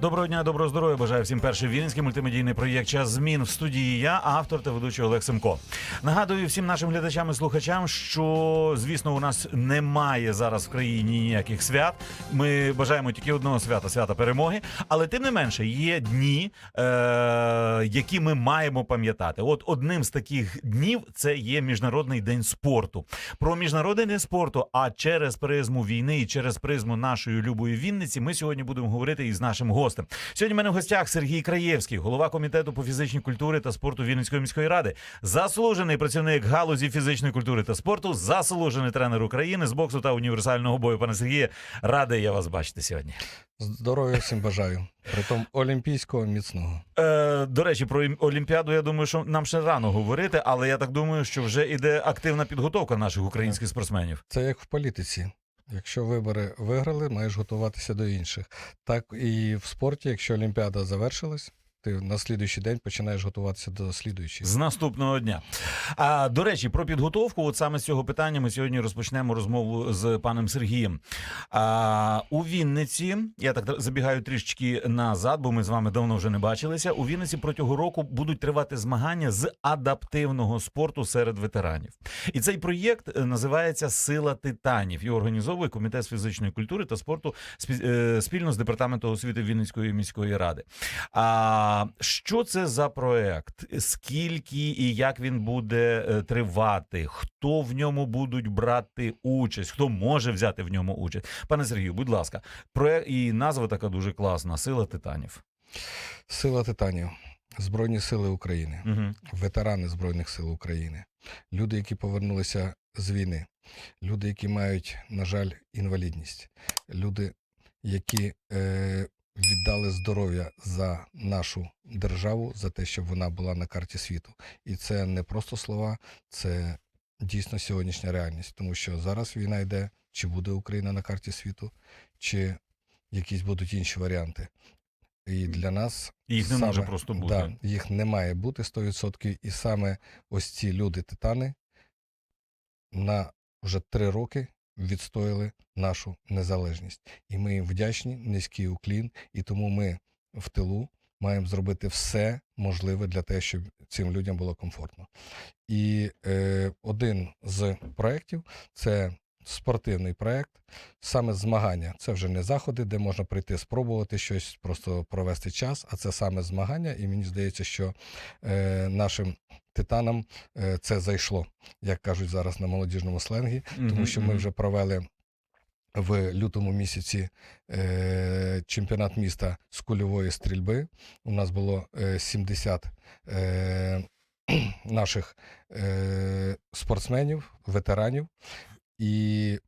Доброго дня, доброго здоров'я. Бажаю всім перший вінницький мультимедійний проєкт Час змін в студії. Я автор та ведучий Олег Семко. Нагадую всім нашим глядачам і слухачам, що звісно у нас немає зараз в країні ніяких свят. Ми бажаємо тільки одного свята свята перемоги. Але тим не менше є дні, е- які ми маємо пам'ятати. От одним з таких днів це є міжнародний день спорту. Про міжнародний день спорту, а через призму війни і через призму нашої любої Вінниці, ми сьогодні будемо говорити із нашим гостем. Сьогодні в мене в гостях Сергій Краєвський, голова комітету по фізичній культурі та спорту Вінницької міської ради, заслужений працівник галузі фізичної культури та спорту, заслужений тренер України з боксу та універсального бою. Пане Сергіє, радий я вас бачити сьогодні. Здоров'я всім бажаю. Притом олімпійського міцного. Е, до речі, про ім- Олімпіаду я думаю, що нам ще рано говорити, але я так думаю, що вже іде активна підготовка наших українських спортсменів. Це як в політиці. Якщо вибори виграли, маєш готуватися до інших. Так і в спорті, якщо Олімпіада завершилась, ти на слідуючий день починаєш готуватися до слідуючої. З наступного дня. А до речі, про підготовку, от саме з цього питання, ми сьогодні розпочнемо розмову з паном Сергієм. А, у Вінниці, я так забігаю трішечки назад, бо ми з вами давно вже не бачилися. У Вінниці протягом року будуть тривати змагання з адаптивного спорту серед ветеранів. І цей проєкт е, називається Сила титанів і організовує комітет з фізичної культури та спорту е, спільно з департаментом освіти Вінницької міської ради. А що це за проект? Скільки і як він буде е, тривати? Хто в ньому будуть брати участь? Хто може взяти в ньому участь? Пане Сергію, будь ласка, проект і назва така дуже класна: Сила титанів. Сила титанів, Збройні сили України, Угу. ветерани Збройних сил України, люди, які повернулися з війни, люди, які мають, на жаль, інвалідність, люди, які е, віддали здоров'я за нашу державу, за те, щоб вона була на карті світу. І це не просто слова, це дійсно сьогоднішня реальність, тому що зараз війна йде, чи буде Україна на карті світу, чи якісь будуть інші варіанти. І для нас Їх не Саме, може просто бути. Да, їх не має бути 100%. І саме ось ці люди-титани на вже три роки відстояли нашу незалежність. І ми їм вдячні, низький уклін, і тому ми в тилу маємо зробити все можливе для того, щоб цим людям було комфортно. І е, один з проєктів це спортивний проєкт, саме змагання. Це вже не заходи, де можна прийти спробувати щось, просто провести час, а це саме змагання. І мені здається, що е, нашим титанам е, це зайшло, як кажуть зараз на молодіжному сленгі, тому що ми вже провели. В лютому місяці е, чемпіонат міста з кульової стрільби. У нас було е, 70 е, наших е, спортсменів, ветеранів і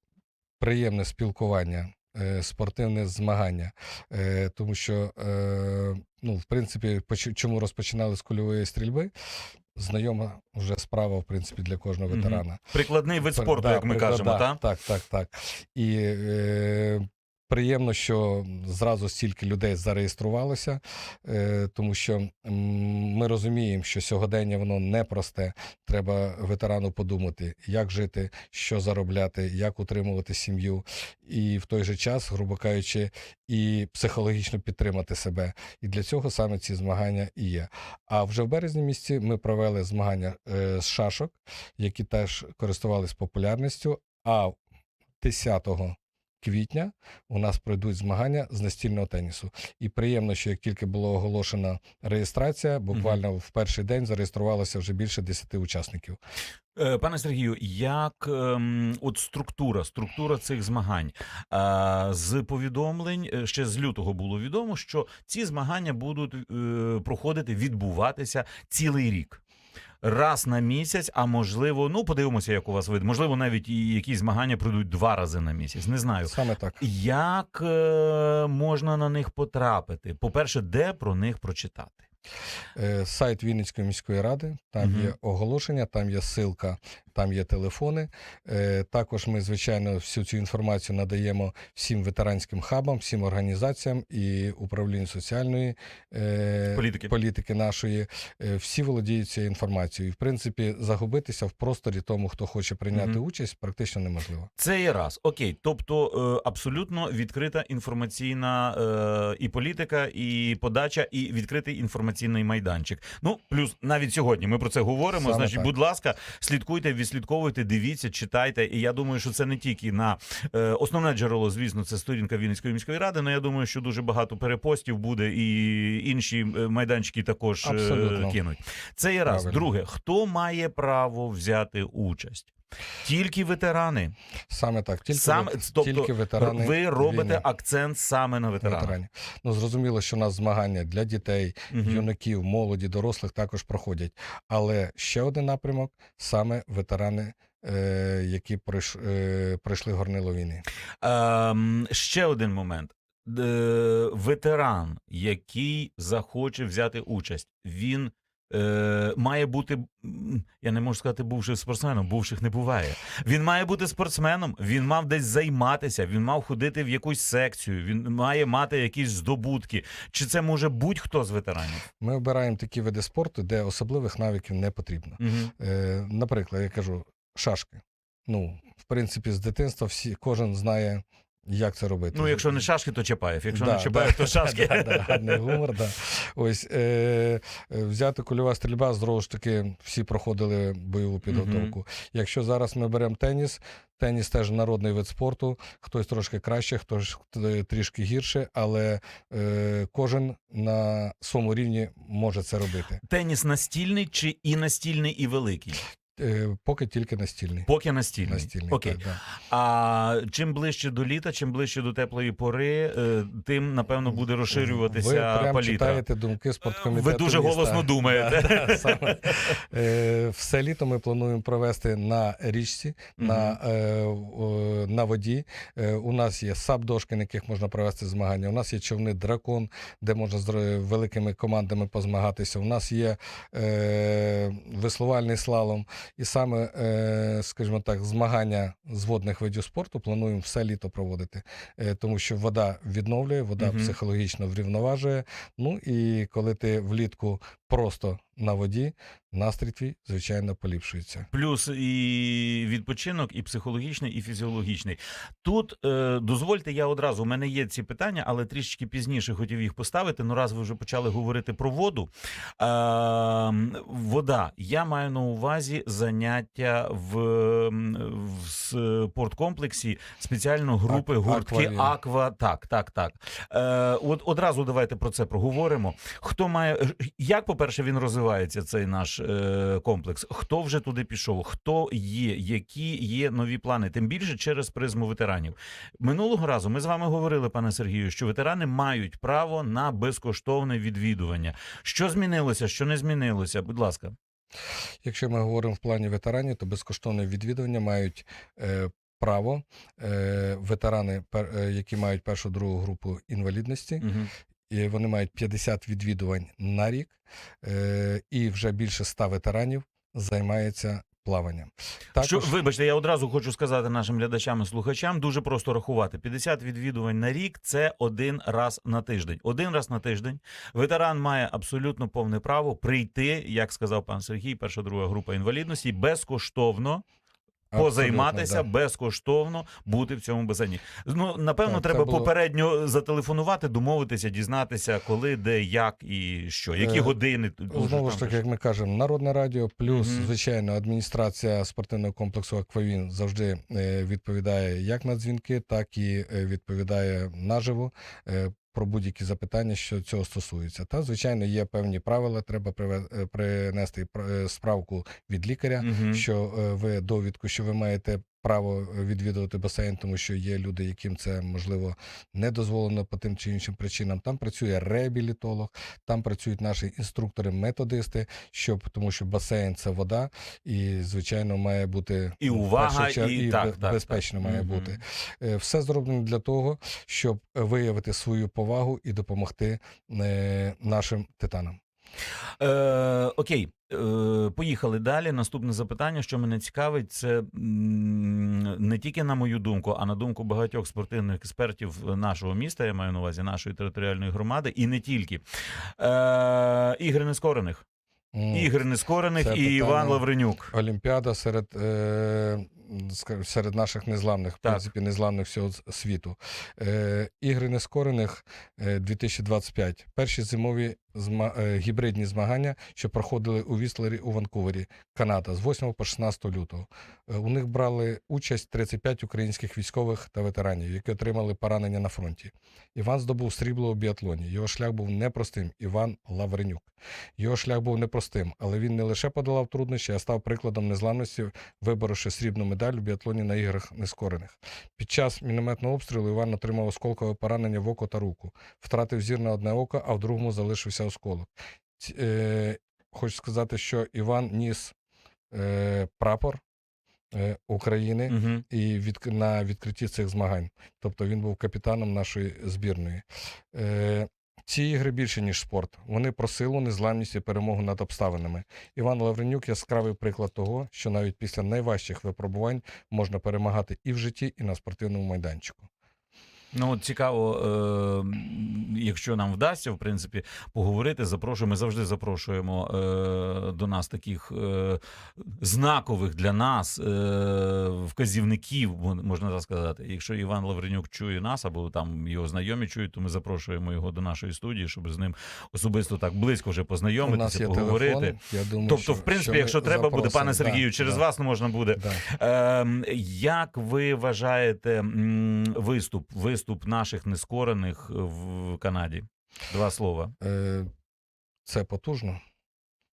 приємне спілкування, е, спортивне змагання. Е, тому що, е, ну, в принципі, чому розпочинали з кульової стрільби? Знайома вже справа, в принципі, для кожного ветерана. Прикладний вид спорту, да, як ми прикладна, кажемо, так? так, так, так. І е, приємно, що зразу стільки людей зареєструвалося, е, тому що ми розуміємо, що сьогодення воно непросте. Треба ветерану подумати, як жити, що заробляти, як утримувати сім'ю, і в той же час, грубо кажучи, і психологічно підтримати себе. І для цього саме ці змагання і є. А вже в березні місяці ми провели змагання е, з шашок, які теж користувались популярністю. А 10 квітня у нас пройдуть змагання з настільного тенісу. І приємно, що як тільки була оголошена реєстрація, буквально в перший день зареєструвалося вже більше 10 учасників. Е, Пане Сергію, як ем, от структура, структура цих змагань Е, з повідомлень е, ще з лютого було відомо, що ці змагання будуть проходити, відбуватися цілий рік. Раз на місяць, а можливо, ну подивимося, як у вас вид. Можливо, навіть і якісь змагання пройдуть два рази на місяць. Не знаю. Саме так. Як е, можна на них потрапити? По-перше, де про них прочитати? Е, Сайт Вінницької міської ради, там Мгм. є оголошення, там є ссылка, там є телефони. Е, Також ми, звичайно, всю цю інформацію надаємо всім ветеранським хабам, всім організаціям і управлінню соціальної е, Політики. політики нашої. Всі володіють цією інформацією. І, в принципі, загубитися в просторі тому, хто хоче прийняти Мгм. участь, практично неможливо. Це є раз. Окей. Тобто абсолютно відкрита інформаційна і політика, і подача, і відкритий інформаційний майданчик. Ну, плюс навіть сьогодні ми про це говоримо. Саме Значить, так. будь ласка, слідкуйте, відслідковуйте, дивіться, читайте. І я думаю, що це не тільки на е, основне джерело, звісно, це сторінка Вінницької міської ради. але я думаю, що дуже багато перепостів буде, і інші е, майданчики також е, кинуть. Це є раз. Правильно. Друге, хто має право взяти участь? Тільки ветерани. Саме так, тільки, Саме, тобто, тільки ветерани. ви робите війни. акцент саме на ветеранів. Ну зрозуміло, що у нас змагання для дітей, Мгм. юнаків, молоді, дорослих також проходять. Але ще один напрямок саме ветерани, е, які е, пройшли горнило війни. Ем, ще один момент. Е, ветеран, який захоче взяти участь, він е, має бути. Я не можу сказати, бувшим спортсменом, бувших не буває. Він має бути спортсменом, він мав десь займатися, він мав ходити в якусь секцію, він має мати якісь здобутки. Чи це може будь-хто з ветеранів? Ми обираємо такі види спорту, де особливих навиків не потрібно. Угу. Е, наприклад, я кажу, шашки. Ну, в принципі, з дитинства всі, кожен знає, як це робити. Ну, якщо не шашки, то Чапаєв. Якщо Да, не Чапаєв, то шашки. Да, да, гарний гумор, да. Ось е, е, взяти кульова стрільба, знову ж таки, всі проходили бойову підготовку. Якщо зараз ми беремо теніс, теніс теж народний вид спорту, хтось трошки краще, хтось трішки гірше, але е, кожен на своєму рівні може це робити. Теніс настільний чи і настільний, і великий? Е, поки тільки настільний. Поки настільний. Настільний, Окей. так, да. А чим ближче до літа, чим ближче до теплої пори, е, тим напевно буде розширюватися Ви прям читаєте думки спорткомітету. Ви дуже міста. голосно думаєте. Да, да, саме. Е, Все літо ми плануємо провести на річці, на, е, на воді. Е, У нас є саб-дошки, на яких можна провести змагання. У нас є човни дракон, де можна з великими командами позмагатися. У нас є е, веслувальний слалом. І саме, е, скажімо так, змагання з водних видів спорту плануємо все літо проводити, Е, тому що вода відновлює, вода угу. психологічно врівноважує. Ну і коли ти влітку просто на воді, настрій твій, звичайно, поліпшується. Плюс і відпочинок, і психологічний, і фізіологічний. Тут е, дозвольте, я одразу у мене є ці питання, але трішечки пізніше хотів їх поставити. Ну, раз ви вже почали говорити про воду. Е, вода. Я маю на увазі заняття в, в спорткомплексі спеціально групи Ак- гуртки. Аква. Так, так, так. Е, от одразу давайте про це проговоримо. Хто має як, по-перше, він розвивається, цей наш е, комплекс? Хто вже туди пішов? Хто є? Які є нові плани? Тим більше через призму ветеранів. Минулого разу ми з вами говорили, пане Сергію, що ветерани мають право на безкоштовне відвідування. Що змінилося, що не змінилося? Будь ласка. Якщо ми говоримо в плані ветеранів, то безкоштовне відвідування мають е, право е, ветерани, пер, е, які мають першу другу групу інвалідності, Угу. Вони мають 50 відвідувань на рік, е, і вже більше 100 ветеранів займається плаванням. Що, вибачте, я одразу хочу сказати нашим глядачам і слухачам, дуже просто рахувати. 50 відвідувань на рік це один раз на тиждень. Один раз на тиждень ветеран має абсолютно повне право прийти, як сказав пан Сергій, перша друга група інвалідності, безкоштовно. Позайматися Абсолютно, безкоштовно бути в цьому басейні. Ну напевно, Так, треба було- попередньо зателефонувати, домовитися, дізнатися, коли, де, як і що, які Е, години. да. Знову ж таки, як ми кажемо, народне радіо, плюс, Мгм. звичайно, адміністрація спортивного комплексу Аквавін завжди е, відповідає як на дзвінки, так і е, відповідає наживо. Про будь-які запитання, що цього стосується. Та, звичайно, є певні правила. Треба е, принести пр- е, справку від лікаря, угу. що е, ви довідку, що ви маєте право відвідувати басейн, тому що є люди, яким це можливо не дозволено по тим чи іншим причинам. Там працює реабілітолог, там працюють наші інструктори-методисти, щоб тому, що басейн це вода, і звичайно має бути І увага, чергу, і і так, так, безпечно так. має Мгм. бути. Е, Все зроблено для того, щоб виявити свою повагу і допомогти е, нашим титанам. Е, окей, е, поїхали далі. Наступне запитання, що мене цікавить, це не тільки на мою думку, а на думку багатьох спортивних експертів нашого міста, я маю на увазі нашої територіальної громади, і не тільки. Е, ігри нескорених. М, Ігри нескорених це і Іван Лавренюк. Олімпіада серед, е, ска- серед наших незламних, в принципі, незламних всього світу. Е, ігри нескорених е, 2025. Перші зимові зма, е, гібридні змагання, що проходили у Віслері у Ванкувері, Канада, з 8 по 16 лютого. Е, у них брали участь 35 українських військових та ветеранів, які отримали поранення на фронті. Іван здобув срібло у біатлоні. Його шлях був непростим. Іван Лавренюк. Його шлях був непростим, але він не лише подолав труднощі, а став прикладом незламності, виборовши срібну медаль у біатлоні на іграх нескорених. Під час мінометного обстрілу Іван отримав осколкове поранення в око та руку, втратив зір на одне око, а в другому залишився осколок. Е, хочу сказати, що Іван ніс е, прапор е, України Угу. і від, на відкритті цих змагань. Тобто він був капітаном нашої збірної. Е, ці ігри більше, ніж спорт. Вони про силу, незламність і перемогу над обставинами. Іван Лавренюк яскравий приклад того, що навіть після найважчих випробувань можна перемагати і в житті, і на спортивному майданчику. Ну, цікаво, е, якщо нам вдасться, в принципі, поговорити, запрошуємо. Ми завжди запрошуємо е, до нас таких е, знакових для нас е, вказівників, можна так сказати. Якщо Іван Лавренюк чує нас, або там його знайомі чують, то ми запрошуємо його до нашої студії, щоб з ним особисто так близько вже познайомитися, поговорити. телефон. Я думаю, Тобто, що, в принципі, що якщо треба буде, пане. Сергію, Да, через да, вас можна буде. Да. Ем, як ви вважаєте м, виступ, виступ наших нескорених в Канаді? Два слова. Е, Це потужно,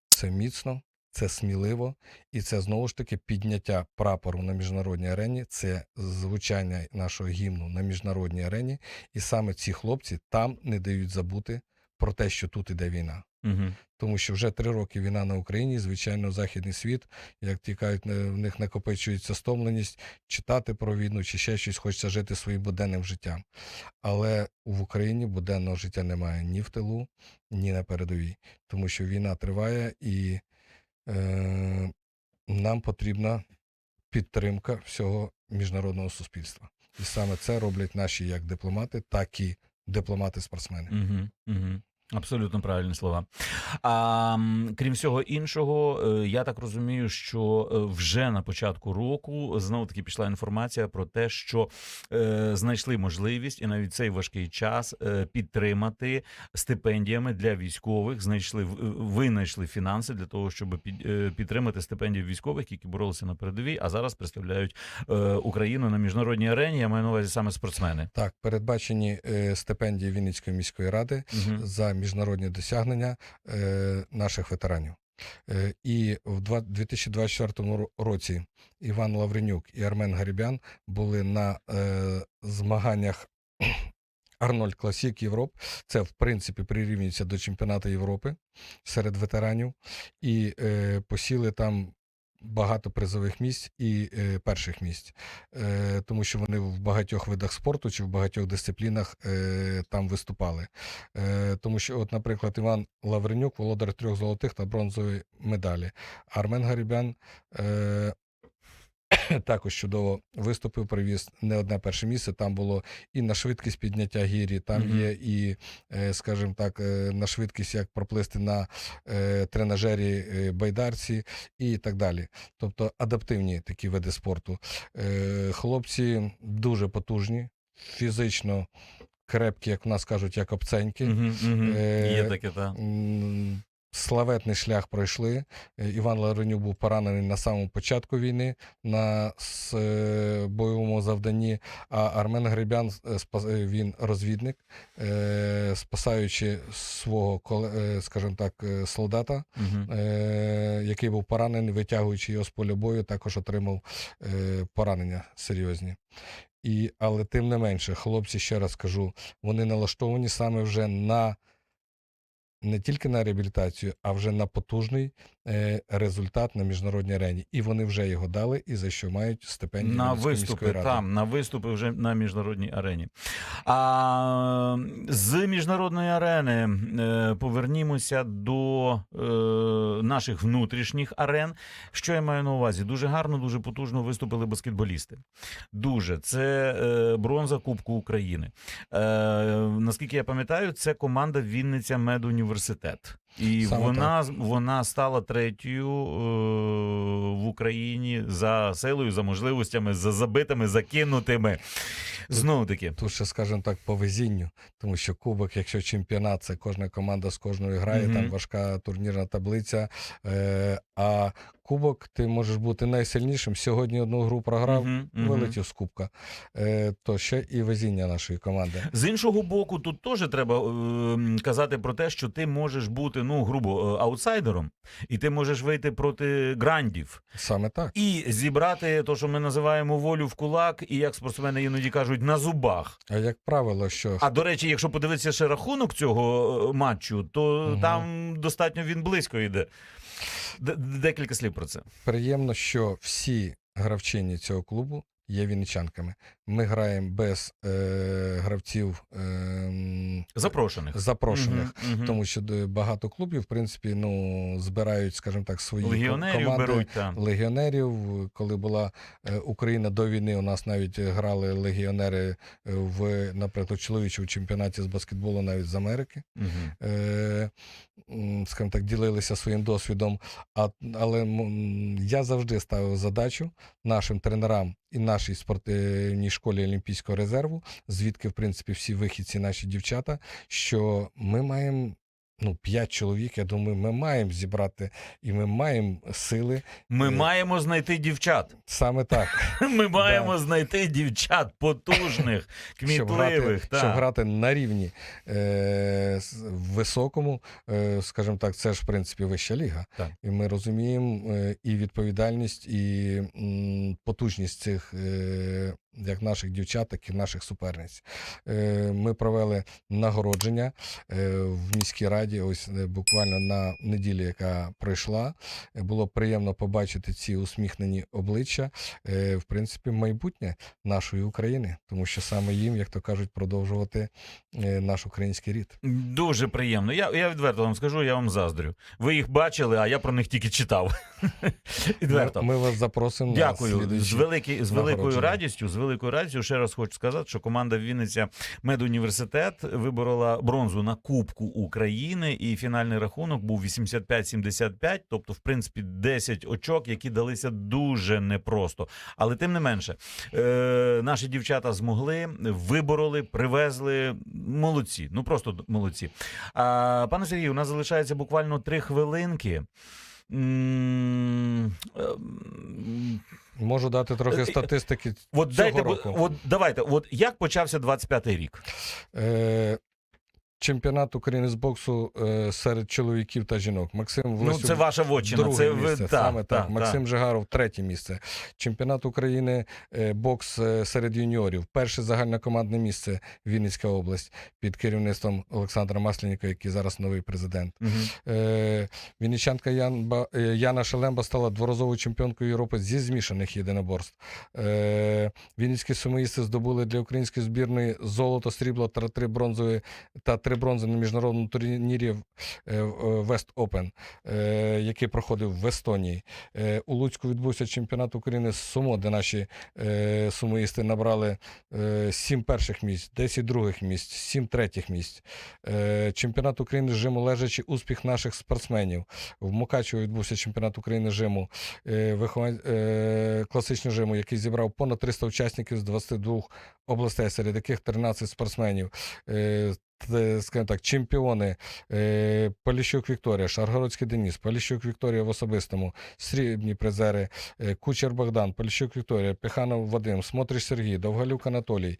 це міцно, це сміливо, і це знову ж таки підняття прапору на міжнародній арені, це звучання нашого гімну на міжнародній арені. І саме ці хлопці там не дають забути про те, що тут іде війна. Угу. Тому що вже три роки війна на Україні, звичайно, західний світ, як тікають, е, в них накопичується стомленість читати про війну чи ще щось, хочеться жити своїм буденним життям. Але в Україні буденного життя немає ні в тилу, ні на передовій, тому що війна триває і е, нам потрібна підтримка всього міжнародного суспільства. І саме це роблять наші як дипломати, так і дипломати-спортсмени. Угу. Угу. Абсолютно правильні слова. А крім всього іншого, е, я так розумію, що е, вже на початку року знову таки пішла інформація про те, що е, знайшли можливість і навіть цей важкий час е, підтримати стипендіями для військових. Знайшли винайшли фінанси для того, щоб під, е, підтримати стипендії військових, які боролися на передовій, а зараз представляють е, Україну на міжнародній арені. Я маю на увазі саме спортсмени. Так, передбачені е, стипендії Вінницької міської ради Угу. за міжнародні досягнення е, наших ветеранів. Е, і в 2024 році Іван Лавренюк і Армен Гарібян були на е, змаганнях Арнольд Класік Європ. Це, в принципі, прирівнюється до чемпіонату Європи серед ветеранів, і е, посіли там. Багато призових місць і е, перших місць, е, тому що вони в багатьох видах спорту чи в багатьох дисциплінах е, там виступали. Е, тому що, от, наприклад, Іван Лавренюк, володар трьох золотих та бронзової медалі. Армен Гарібян е, також чудово виступив, привіз не одне перше місце. Там було і на швидкість підняття гірі, там Мгм. є і, е, скажімо так, е, на швидкість, як проплисти на е, тренажері байдарці і так далі. Тобто адаптивні такі види спорту. Хлопці дуже потужні, фізично крепкі, як в нас кажуть, як обценьки. Угу, угу. Е, Є таке, так. Славетний шлях пройшли. Е, Іван Лавренюк був поранений на самому початку війни на е, бойовому завданні. А Армен Гребян е, він розвідник, спасаючи свого скажімо так, солдата, Угу. який був поранений, витягуючи його з поля бою, також отримав поранення серйозні. І, але тим не менше, хлопці, ще раз кажу, вони налаштовані саме вже на не тільки на реабілітацію, а вже на потужний результат на міжнародній арені. І вони вже його дали, і за що мають стипендію на виступи ради. там, на виступи вже на міжнародній арені. А з міжнародної арени е, повернімося до е, наших внутрішніх арен. Що я маю на увазі? Дуже гарно, дуже потужно виступили баскетболісти. Дуже це е, бронза Кубку України. Е, наскільки я пам'ятаю, це команда Вінниця Медуніверситет. І Саме вона, вона стала третьою е, в Україні за силою, за можливостями, за забитими, закинутими. Знову таки. Тут ще, скажімо так, по везінню, тому що кубок, якщо чемпіонат, це кожна команда з кожною грає, Мгм. там важка турнірна таблиця. Е, а кубок ти можеш бути найсильнішим. Сьогодні одну гру програв, Мгм, мгм. вилетів з кубка. Е, то ще і везіння нашої команди. З іншого боку, тут теж треба е, казати про те, що ти можеш бути, ну, грубо, е, аутсайдером, і ти можеш вийти проти грандів Саме так. і зібрати те, що ми називаємо волю в кулак, і як спортсмени іноді кажуть, на зубах. А як правило, що А до речі, якщо подивитися ще рахунок цього е, матчу, то Мгм. там достатньо він близько йде. Декілька слів про це. приємно, що всі гравчині цього клубу є вінничанками. Ми граємо без е, гравців е, Запрошених. запрошених. Мгм. Тому що багато клубів, в принципі, ну збирають, скажімо так, свої Легіонерів команди беруть там. легіонерів. Коли була е, Україна до війни, у нас навіть грали легіонери е, в, наприклад, чоловічому чемпіонаті з баскетболу навіть з Америки. Мгм. Е, скажімо так, ділилися своїм досвідом. А, але я завжди ставив задачу нашим тренерам і нашій спортивній школі Олімпійського резерву, звідки, в принципі, всі вихідці наші дівчата, що ми маємо. Ну, п'ять чоловік, я думаю, ми маємо зібрати і ми маємо сили Ми Е, маємо знайти дівчат. саме так, Ми маємо знайти дівчат потужних, щоб грати, кмітливих. щоб грати на рівні е, високому, е, скажімо так, це ж в принципі вища ліга. Так. І ми розуміємо е, і відповідальність, і м, потужність цих е, як наших дівчат, так і наших суперниць. Е, Ми провели нагородження е, в міській раді. Ось е, буквально на неділі, яка пройшла. Було приємно побачити ці усміхнені обличчя. В принципі, майбутнє нашої України, тому що саме їм, як то кажуть, продовжувати наш український рід. Дуже приємно. Я, я відверто вам скажу, я вам заздрю. Ви їх бачили, а я про них тільки читав. Відверто. Ми, ми вас запросимо. Дякую. З, великий, з великою радістю, з великою радістю ще раз хочу сказати, що команда Вінниця Медуніверситет виборола бронзу на Кубку України, і фінальний рахунок був 85-75, тобто, в принципі, 10 очок, які далися дуже непросто. Але тим не менше, е, наші дівчата змогли, вибороли, привезли. Молодці, ну просто молодці. А, пане Сергію, у нас залишається буквально три хвилинки. Можу дати Е, трохи е, статистики От цього дайте, року. от давайте, от як почався 25-й рік? Е, чемпіонат України з боксу е, серед чоловіків та жінок. Максим Ну, це ваша вотчина. друге Це місце, та, саме та, так. та. Максим Жигаров третє місце. Чемпіонат України е, бокс е, серед юніорів. Перше загальнокомандне місце Вінницька область під керівництвом Олександра Масленніка, який зараз новий президент. Е, Вінничанка Янба, е, Яна Шелемба стала дворазовою чемпіонкою Європи зі змішаних єдиноборств. Е, Вінницькі сумоїсти здобули для української збірної золото, срібло та три бронзові та три бронзи на міжнародному турнірі е, Open, е, який проходив в Естонії. Е, У Луцьку відбувся чемпіонат України з сумо, де наші е, сумоїсти набрали сім перших місць, 10 других місць, сім третіх місць. Чемпіонат України з жиму лежачи успіх наших спортсменів. В Мукачево відбувся чемпіонат України з жиму, е, класичного жиму, який зібрав понад 300 учасників з 22 областей, серед яких 13 спортсменів. Е, Скажімо так, чемпіони е, Поліщук Вікторія, Шаргородський Деніс, Поліщук Вікторія в особистому, срібні призери, е, Кучер Богдан, Поліщук Вікторія, Піханов Вадим, Смотрич Сергій, Довгалюк Анатолій,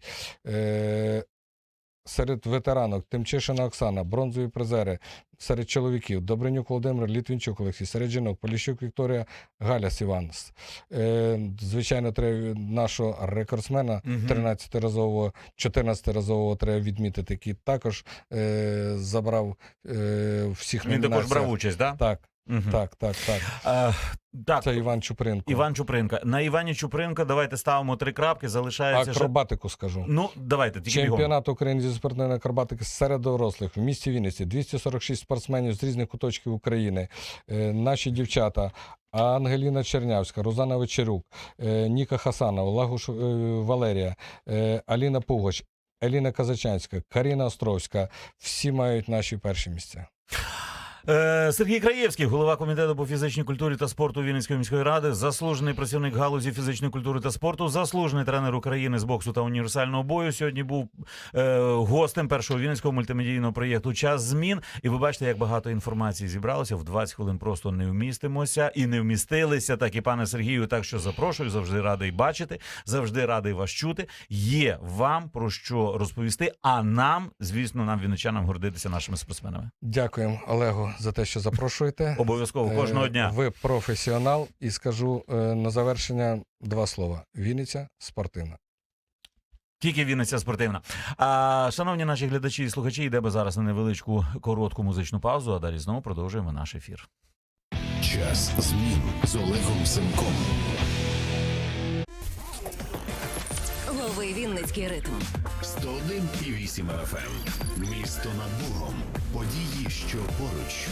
Серед ветеранок Тимчишина Оксана, бронзові призери. Серед чоловіків Добринюк Володимир, Літвінчук Олексій, серед жінок Поліщук Вікторія, Галяс Іван. Е, звичайно, треба нашого рекордсмена, 13-разового, 14-разового треба відмітити, який також е, забрав е, всіх Він також брав участь, да? Так, Так, так, так. Е, так, Це Іван Чупринко. Іван Чупринка. На Івані Чупринка давайте ставимо три крапки. Залишається ще... Акробатику скажу. Ну, давайте, тільки бігом. Чемпіонат України зі спортивної акробатики серед дорослих в місті Вінниці 246 спортсменів з різних куточків України. Е, наші дівчата Ангеліна Чернявська, Розана Вечерюк, е, Ніка Хасанова, Лагуш е, Валерія, е, Аліна Пугач, Еліна Казачанська, Каріна Островська. Всі мають наші перші місця. Е, Сергій Краєвський, голова комітету по фізичній культурі та спорту Вінницької міської ради, заслужений працівник галузі фізичної культури та спорту, заслужений тренер України з боксу та універсального бою. Сьогодні був е, гостем першого вінницького мультимедійного проєкту Час змін. І ви бачите, як багато інформації зібралося. В 20 хвилин просто не вмістимося і не вмістилися. Так і пане Сергію, так що запрошую, завжди радий бачити, завжди радий вас чути. Є вам про що розповісти. А нам, звісно, нам вінничанам гордитися нашими спортсменами. Дякуємо, Олегу, за те, що запрошуєте. Обов'язково кожного Е, дня. Ви професіонал, і скажу е, на завершення два слова: Вінниця спортивна. Тільки Вінниця спортивна. А, шановні наші глядачі і слухачі, йдемо зараз на невеличку коротку музичну паузу, а далі знову продовжуємо наш ефір. Час змін з Олегом Семком. Хмельницький ритм. 101,8 FM. Місто над Богом. Події, що поруч.